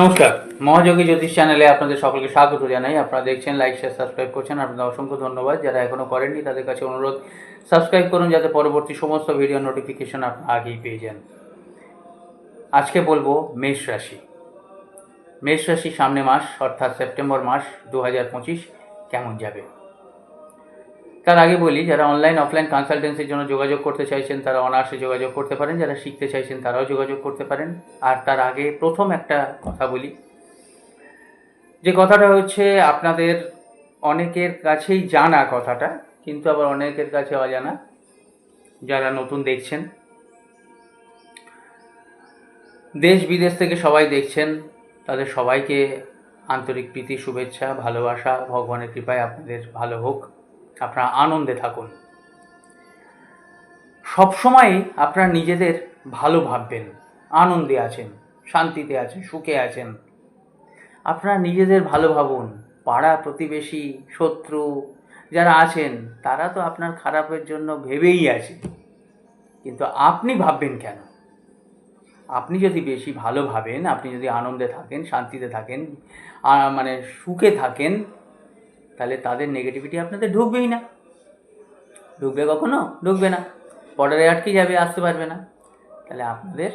নমস্কার। মহাযোগী জ্যোতিষ চ্যানেলে আপনাদের সকলকে স্বাগত জানাই। আপনারা দেখছেন লাইক শেয়ার সাবস্ক্রাইব করছেন। আপনাদের অসংখ্য ধন্যবাদ। যারা এখনও করেননি, তাদের কাছে অনুরোধ সাবস্ক্রাইব করুন যাতে পরবর্তী সমস্ত ভিডিও নোটিফিকেশন আপনারা আগেই পেয়ে যান। আজকে বলব মেষ রাশি। মেষ রাশি সামনে মাস, অর্থাৎ সেপ্টেম্বর মাস, দু হাজার পঁচিশ, কেমন যাবে? তার আগে বলি, যারা অনলাইন অফলাইন কনসালটেন্সির জন্য যোগাযোগ করতে চাইছেন, তারা অনার্সে যোগাযোগ করতে পারেন। যারা শিখতে চাইছেন, তারাও যোগাযোগ করতে পারেন। আর তার আগে প্রথম একটা কথা বলি। যে কথাটা হচ্ছে, আপনাদের অনেকের কাছেই জানা কথাটা, কিন্তু আবার অনেকের কাছে অজানা, যারা নতুন দেখছেন। দেশ বিদেশ থেকে সবাই দেখছেন, তাদের সবাইকে আন্তরিক প্রীতি, শুভেচ্ছা, ভালোবাসা, ভগবানের কৃপায় আপনাদের ভালো হোক। আপনারা আনন্দে থাকুন। সবসময়ই আপনারা নিজেদের ভালো ভাববেন, আনন্দে আছেন, শান্তিতে আছেন, সুখে আছেন। আপনারা নিজেদের ভালো ভাবুন। পাড়া প্রতিবেশী, শত্রু যারা আছেন, তারা তো আপনার খারাপের জন্য ভেবেই আছে। কিন্তু আপনি ভাববেন কেন? আপনি যদি বেশি ভালো ভাবেন, আপনি যদি আনন্দে থাকেন, শান্তিতে থাকেন মানে সুখে থাকেন তাহলে তাদের নেগেটিভিটি আপনাদের ঢুকবেই না। ঢুকবে কখনো? ঢুকবে না। বর্ডারে আটকে যাবে? আসতে পারবে না। তাহলে আপনাদের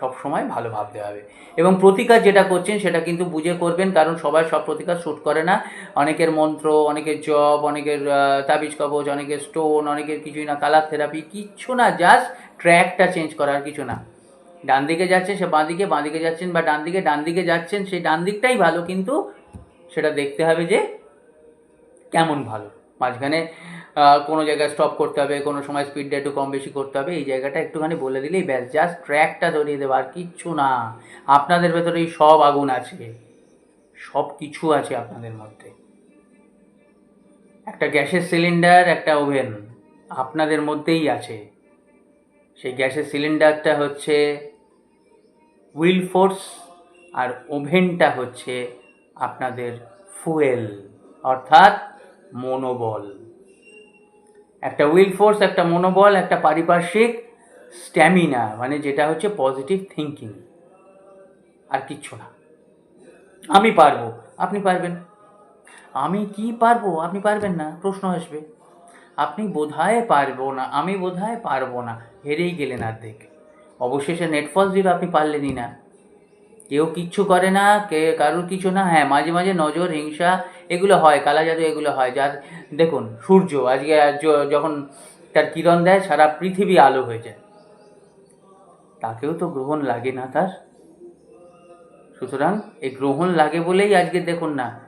সব সময় ভালো ভাবতে হবে। এবং প্রতিকার যেটা করছেন, সেটা কিন্তু বুঝে করবেন, কারণ সবাই সব প্রতিকার শ্যুট করে না। অনেকের মন্ত্র, অনেকের জব অনেকের তাবিজ কবচ অনেকের স্টোন অনেকের কিছুই না। কালার থেরাপি কিচ্ছু না জাস্ট ট্র্যাকটা চেঞ্জ করার কিছু না। ডান দিকে যাচ্ছেন, সে বাঁ দিকে বাঁ দিকে যাচ্ছেন বা ডান দিকে ডান দিকে যাচ্ছেন, সেই ডান দিকটাই ভালো, কিন্তু সেটা দেখতে হবে যে কেমন ভালো? মাঝখানে কোনো জায়গায় স্টপ করতে হবে, কোনো সময় স্পিডটা একটু কম বেশি করতে হবে, এই জায়গাটা একটুখানি বলে দিলেই ব্যাস জাস্ট ট্র্যাকটা ধরিয়ে দেবো আর কিচ্ছু না। আপনাদের ভেতরেই সব আগুন আছে। সব কিছু আছে আপনাদের মধ্যে। একটা গ্যাসের সিলিন্ডার একটা ওভেন আপনাদের মধ্যেই আছে। সেই গ্যাসের সিলিন্ডারটা হচ্ছে হুইল ফোর্স আর ওভেনটা হচ্ছে আপনাদের ফুয়েল অর্থাৎ মনোবল। একটা উইল ফোর্স একটা মনোবল, একটা পারিপার্শ্বিক স্ট্যামিনা মানে যেটা হচ্ছে পজিটিভ থিঙ্কিং আর কিচ্ছু না। আমি পারব। আপনি পারবেন। আমি কি পারব? আপনি পারবেন না। প্রশ্ন আসবে। আপনি বোধহয় পারব না। আমি বোধহয় পারব না। হেরেই গেলেন অর্ধেক। অবশেষে নেটফল জিরো আপনি পারলেনই না। কেউ কিচ্ছু করে না, কে কারোর কিছু না। হ্যাঁ মাঝে মাঝে নজর, হিংসা এগুলো হয়, কালা জাদু এগুলো হয়, যার, দেখুন, সূর্য, আজকে যখন তার কিরণ দেয়, সারা পৃথিবী আলো হয়ে যায়। তাকেও তো গ্রহণ লাগে না তার। সুতরাং এই গ্রহণ লাগে বলেই আজকে দেখুন না,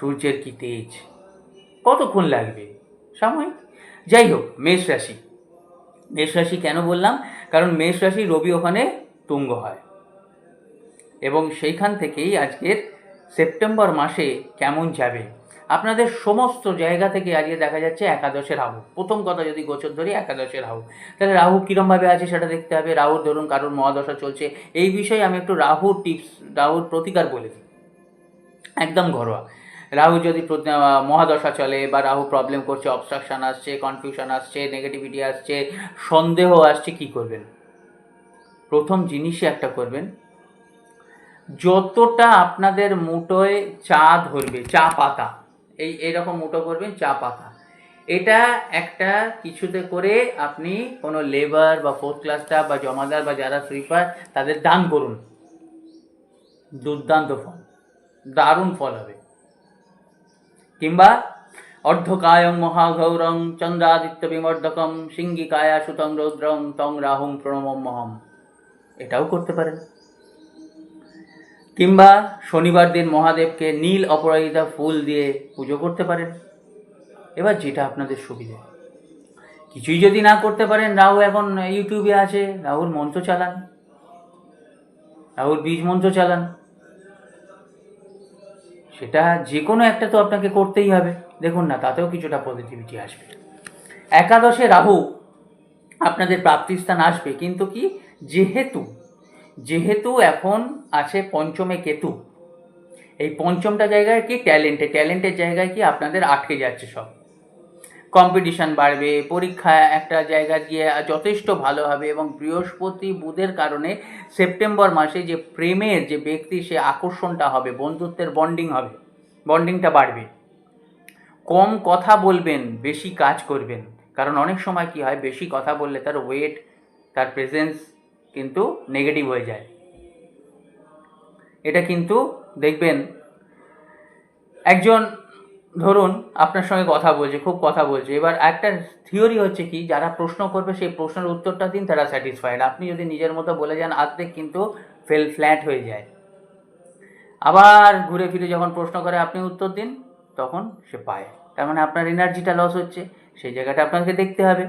সূর্যের কি তেজ। কতক্ষণ লাগবে? সাময়িক। যাই হোক, মেষ রাশি। মেষ রাশি কেন বললাম? কারণ মেষ রাশি রবি ওখানে তুঙ্গ হয়। এবং সেইখান থেকেই আজকের সেপ্টেম্বর মাসে কেমন যাবে? আপনাদের সমস্ত জায়গা থেকে আজকে দেখা যাচ্ছে একাদশের রাহু। প্রথম কথা যদি গোচর ধরি একাদশের রাহু। তাহলে রাহু কীরমভাবে আছে সেটা দেখতে হবে। রাহুর ধরুন কারোর মহাদশা চলছে। এই বিষয়ে আমি একটু রাহুর টিপস, রাহুর প্রতিকার বলে দিই। একদম ঘরোয়া। রাহু যদি মহাদশা চলে বা রাহু প্রবলেম করছে অবস্ট্রাকশন আসছে কনফিউশন আসছে নেগেটিভিটি আসছে, সন্দেহ আসছে, কি করবেন? প্রথম জিনিসই একটা করবেন যতটা আপনাদের মুঠোয় চা ধরবে, চা পাতা, এই, এরকম মুঠো করবেন, চা পাতা। এটা একটা কিছুতে করে আপনি কোনো লেবার বা ফোর্থ ক্লাস স্টাফ বা জমাদার বা যারা সুইপার তাদের দান করুন। দুর্দান্ত ফল, দারুণ ফল হবে। কিংবা অর্ধকায়ং মহাগৌরং চন্দ্রাদিত্য বিমর্ধকম সিঙ্গিকায়া সুতং রৌদ্রং তং রাহুং প্রণমম মহম। এটাও করতে পারেন। কিংবা শনিবার দিন মহাদেবকে নীল অপরাজিতা ফুল দিয়ে পুজো করতে পারেন। এবার যেটা আপনাদের সুবিধে। কিছুই যদি না করতে পারেন, রাহু এখন ইউটিউবে আছে, রাহুর মন্ত্র চালান। রাহুর বীজ মন্ত্র চালান। সেটা যে কোনো একটা তো আপনাকে করতেই হবে। দেখুন না, তাতেও কিছুটা পজিটিভিটি আসবে। একাদশে রাহু আপনাদের প্রাপ্তিস্থান আসবে, কিন্তু কি? যেহেতু যেহেতু এখন আছে পঞ্চমে কেতু, এই পঞ্চমটা জায়গায় কি ট্যালেন্টে ট্যালেন্টের জায়গায় কি আপনাদের আটকে যাচ্ছে সব। কম্পিটিশান বাড়বে, পরীক্ষা একটা জায়গায় গিয়ে যথেষ্ট ভালো হবে এবং বৃহস্পতি বুধের কারণে সেপ্টেম্বর মাসে যে প্রেমের যে ব্যক্তি, সে আকর্ষণটা হবে, বন্ধুত্বের বন্ডিং হবে বন্ডিংটা বাড়বে। কম কথা বলবেন, বেশি কাজ করবেন, কারণ অনেক সময় কি হয়, বেশি কথা বললে তার ওয়েট তার প্রেজেন্স কিন্তু নেগেটিভ হয়ে যায়। এটা কিন্তু দেখবেন, একজন ধরুন আপনার সঙ্গে কথা বলছে, খুব কথা বলছে, এবার একটা থিওরি হচ্ছে কি, যারা প্রশ্ন করবে সেই প্রশ্নের উত্তরটা দিন তারা স্যাটিসফাইড আপনি যদি নিজের মতো বলে যান, আর্ধেক কিন্তু ফেল ফ্ল্যাট হয়ে যায়। আবার ঘুরে ফিরে যখন প্রশ্ন করে আপনি উত্তর দিন, তখন সে পায়। তার মানে আপনার এনার্জিটা লস হচ্ছে, সেই জায়গাটা আপনাকে দেখতে হবে।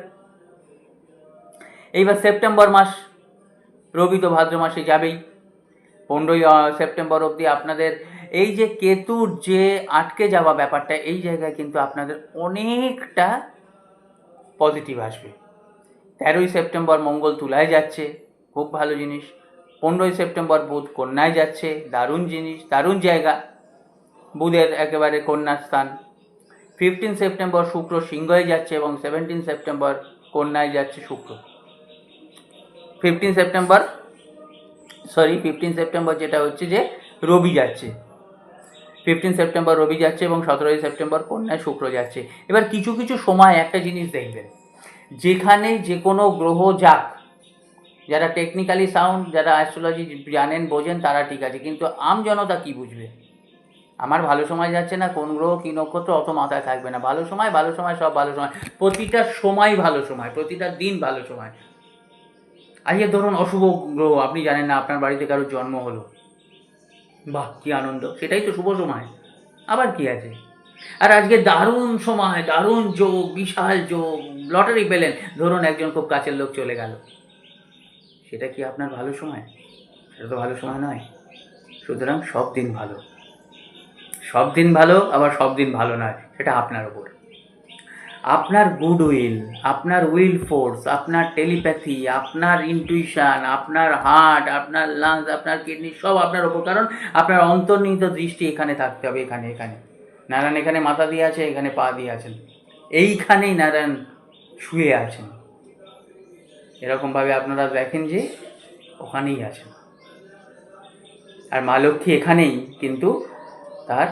এইবার সেপ্টেম্বর মাস রবি তো ভাদ্র মাসে যাবেই। পনেরোই সেপ্টেম্বর অবধি আপনাদের এই যে কেতুর যে আটকে যাওয়া ব্যাপারটা, এই জায়গায় কিন্তু আপনাদের অনেকটা পজিটিভ আসবে। তেরোই সেপ্টেম্বর মঙ্গল তুলায় যাচ্ছে, খুব ভালো জিনিস। পনেরোই সেপ্টেম্বর বুধ কন্যায় যাচ্ছে, দারুণ জিনিস, দারুণ জায়গা। বুধের একেবারে কন্যার স্থান। ফিফটিন সেপ্টেম্বর শুক্র সিংহয়ে যাচ্ছে এবং সেভেন্টিন সেপ্টেম্বর কন্যায় যাচ্ছে শুক্র। Fifteen September sorry fifteen September যেটা হচ্ছে যে রবি যাচ্ছে। ফিফটিন সেপ্টেম্বর রবি যাচ্ছে এবং সতেরোই সেপ্টেম্বর কন্যায় শুক্র যাচ্ছে। এবার কিছু কিছু সময় একটা জিনিস দেখবেন। যেখানে যে কোনো গ্রহ যাক, যারা টেকনিক্যালি সাউন্ড যারা অ্যাস্ট্রোলজি জানেন, বোঝেন, তারা ঠিক আছে। কিন্তু আম জনতা কি বুঝবে? আমার ভালো সময় যাচ্ছে না, কোন গ্রহ, কী নক্ষত্র, অত মাথায় থাকবে না। ভালো সময় ভালো সময়, সব ভালো সময়। প্রতিটা সময় ভালো সময়, প্রতিটা দিন ভালো সময়। আজকে ধরুন অশুভ গ্রহ, আপনি জানেন না, আপনার বাড়িতে কারোর জন্ম হলো। বাহ, কি আনন্দ। সেটাই তো শুভ সময়। আবার কি আছে? আর আজকে দারুণ সময়, দারুণ যোগ, বিশাল যোগ, লটারি পেলেন। ধরুন একজন খুব কাছের লোক চলে গেল। সেটা কি আপনার ভালো সময়? সেটা তো ভালো সময় নয়। সুতরাং সব দিন ভালো। সব দিন ভালো, আবার সব দিন ভালো নয়। সেটা আপনার ওপর আপনার গুড উইল আপনার উইল ফোর্স, আপনার টেলিপ্যাথি, আপনার ইনটুইশন, আপনার হার্ট, আপনার লাংস, আপনার কিডনি, সব আপনার ওপর, কারণ আপনার অন্তর্নিহিত দৃষ্টি এখানে থাকতে হবে, এখানে এখানে। নারায়ণ এখানে মাথা দিয়ে আছে, এখানে পা দিয়ে আছেন। এইখানেই নারায়ণ শুয়ে আছেন। এরকমভাবে আপনারা দেখেন যে ওখানেই আছেন। আর মা লক্ষ্মী এখানেই, কিন্তু তার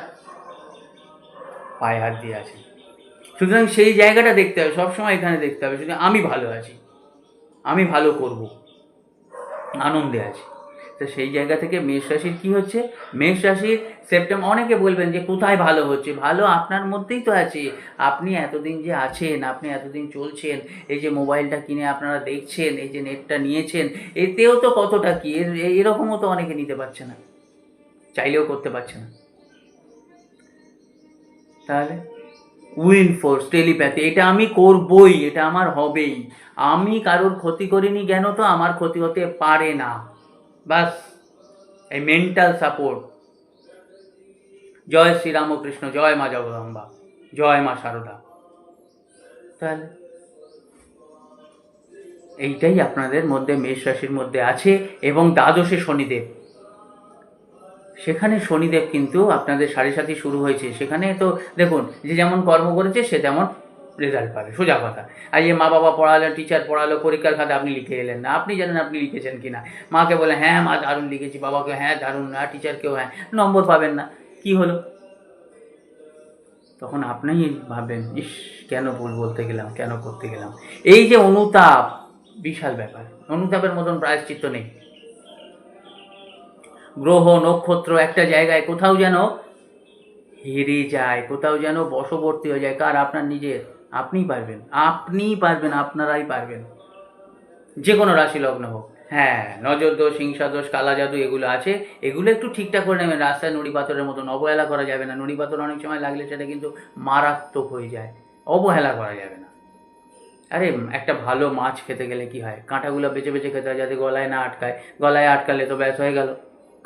পায়ে হাত দিয়ে আছেন। সুতরাং সেই জায়গাটা দেখতে হবে, সবসময় এখানে দেখতে হবে, শুধু আমি ভালো আছি, আমি ভালো করব, আনন্দে আছি। তো সেই জায়গা থেকে মেষ রাশির কী হচ্ছে? মেষ রাশির সেপ্টেম্বর অনেকে বলবেন যে কোথায় ভালো হচ্ছে? ভালো আপনার মধ্যেই তো আছে। আপনি এতদিন যে আছেন, আপনি এতদিন চলছেন, এই যে মোবাইলটা কিনে আপনারা দেখছেন, এই যে নেটটা নিয়েছেন, এতেও তো কতটা কি? এর- এরকমও তো অনেকে নিতে পারছে না, চাইলেও করতে পারছে না। তাহলে উইল ফোর্স টেলিপ্যাথি এটা আমি করবই, এটা আমার হবেই। আমি কারোর ক্ষতি করিনি কেন তো? আমার ক্ষতি হতে পারে না। বাস, এই মেন্টাল সাপোর্ট জয় শ্রীরামকৃষ্ণ জয় মা জগদম্বা, জয় মা সারদা। তাহলে, এইটাই আপনাদের মধ্যে, মেষ রাশির মধ্যে আছে, এবং দ্বাদশে শনিদেব। সেখানে শনিদেব কিন্তু আপনাদের সাড়ে সাথে শুরু হয়েছে। সেখানে তো দেখুন, যে যেমন কর্ম করেছে, সে তেমন রেজাল্ট পাবে। সোজা কথা। আর যে মা বাবা পড়ালো টিচার পড়ালো, পরীক্ষার খাতে আপনি লিখে এলেন না। আপনি জানেন আপনি লিখেছেন কি না। মাকে বলে হ্যাঁ মা দারুণ লিখেছি, বাবাকে হ্যাঁ দারুণ না টিচারকেও হ্যাঁ। নম্বর পাবেন না। কি হলো? তখন আপনি ভাববেন, ইস, কেন ভুল বলতে গেলাম, কেন করতে গেলাম? এই যে অনুতাপ, বিশাল ব্যাপার। অনুতাপের মতন প্রায়শ্চিত্ত নেই। গ্রহ, নক্ষত্র একটা জায়গায় কোথাও যেন হেরে যায়, কোথাও যেন বশবর্তী হয়ে যায়। কার? আপনার নিজের। আপনিই পারবেন। আপনিই পারবেন, আপনারাই পারবেন। যে কোনো রাশি লগ্ন হোক। হ্যাঁ নজর দোষ, হিংসা দোষ, কালা জাদু এগুলো আছে। এগুলো একটু ঠিকঠাক করে নেবেন। রাস্তায় নুড়ি পাথরের মতন অবহেলা করা যাবে না। নুড়ি পাথর অনেক সময় লাগলে সেটা কিন্তু মারাত্মক হয়ে যায়। অবহেলা করা যাবে না। আরে, একটা ভালো মাছ খেতে গেলে কি হয়? কাঁটাগুলো বেছে বেছে খেতে হয় যাতে গলায় না আটকায়। গলায় আটকালে তো ব্যাস হয়ে গেল।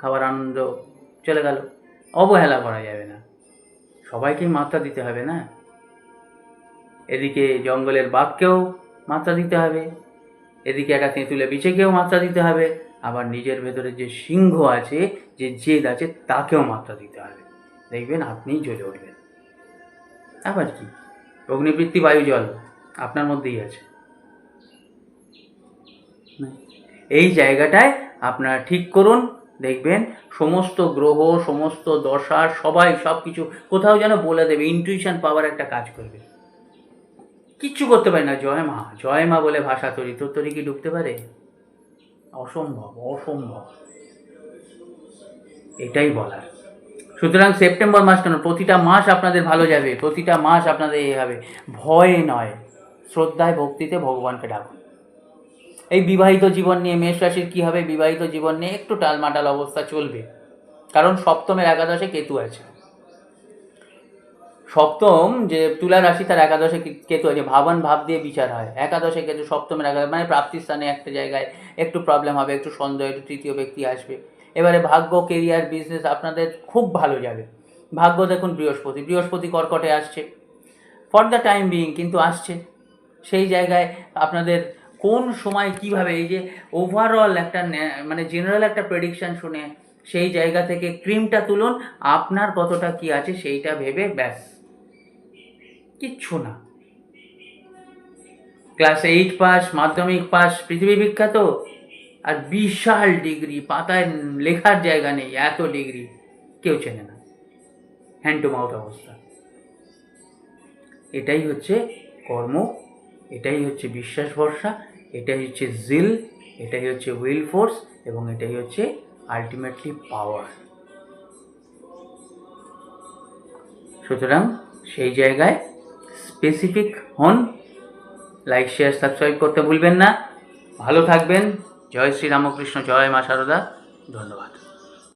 খাবার আনন্দ, চলে গেল। অবহেলা করা যাবে না। সবাইকেই মাত্রা দিতে হবে না। এদিকে জঙ্গলের বাঘকেও মাত্রা দিতে হবে। এদিকে একটা তেঁতুলে বিছেকেও মাত্রা দিতে হবে। আবার নিজের ভেতরে যে সিংহ আছে, যে জেদ আছে, তাকেও মাত্রা দিতে হবে। দেখবেন আপনিই জ্বলে উঠবেন। আবার কি? অগ্নিবৃত্তি, বায়ু, জল আপনার মধ্যেই আছে। এই জায়গাটায় আপনারা ঠিক করুন। দেখবেন, সমস্ত গ্রহ, সমস্ত দশা, সবাই সব কিছু কোথাও যেন বলে দেবে ইনটিউশন পাওয়ার একটা কাজ করবে। কিচ্ছু করতে পারি না, জয় মা জয় মা বলে ভাষা তৈরি, তোর তৈরি কি ডুবতে পারে। অসম্ভব অসম্ভব। এটাই বলার। সুতরাং সেপ্টেম্বর মাস কেন? প্রতিটা মাস আপনাদের ভালো যাবে, প্রতিটা মাস আপনাদের এ হবে। ভয় নয়, শ্রদ্ধায় ভক্তিতে ভগবানকে ডাকুন। এই বিবাহিত জীবন নিয়ে মেষ রাশির কী হবে? বিবাহিত জীবন নিয়ে একটু টালমাটাল অবস্থা চলবে। কারণ সপ্তমের একাদশে কেতু আছে। সপ্তম যে তুলা রাশি, তার একাদশে কেতু আছে। ভাবন, ভাব দিয়ে বিচার হয়। একাদশে কেতু সপ্তমের একাদশ মানে প্রাপ্তির স্থানে একটা জায়গায় একটু প্রবলেম হবে, একটু সন্দেহ, একটু তৃতীয় ব্যক্তি আসবে। এবারে ভাগ্য কেরিয়ার বিজনেস আপনাদের খুব ভালো যাবে। ভাগ্য দেখুন বৃহস্পতি। বৃহস্পতি কর্কটে আসছে। ফর দ্য টাইম বিইং কিন্তু আসছে। সেই জায়গায় আপনাদের কোন সময় কীভাবে, এই যে ওভারঅল একটা মানে জেনারেল একটা প্রেডিকশন শুনে সেই জায়গা থেকে ক্রিমটা তুলুন, আপনার কতটা কি আছে সেইটা ভেবে ব্যাস। কিচ্ছু না। ক্লাস এইট পাস মাধ্যমিক পাস পৃথিবী বিখ্যাত, আর বিশাল ডিগ্রি পাতায় লেখার জায়গা নেই, এত ডিগ্রি কেউ চেনে না। হ্যান্ড টু মাউথ অবস্থা। এটাই হচ্ছে কর্ম, এটাই হচ্ছে বিশ্বাস ভরসা এটাই হচ্ছে জিল এটাই হচ্ছে উইল ফোর্স এবং এটাই হচ্ছে আলটিমেটলি পাওয়ার সুতরাং সেই জায়গায় স্পেসিফিক হন লাইক শেয়ার সাবস্ক্রাইব করতে ভুলবেন না। ভালো থাকবেন। জয় শ্রী রামকৃষ্ণ, জয় মা সারদা। ধন্যবাদ।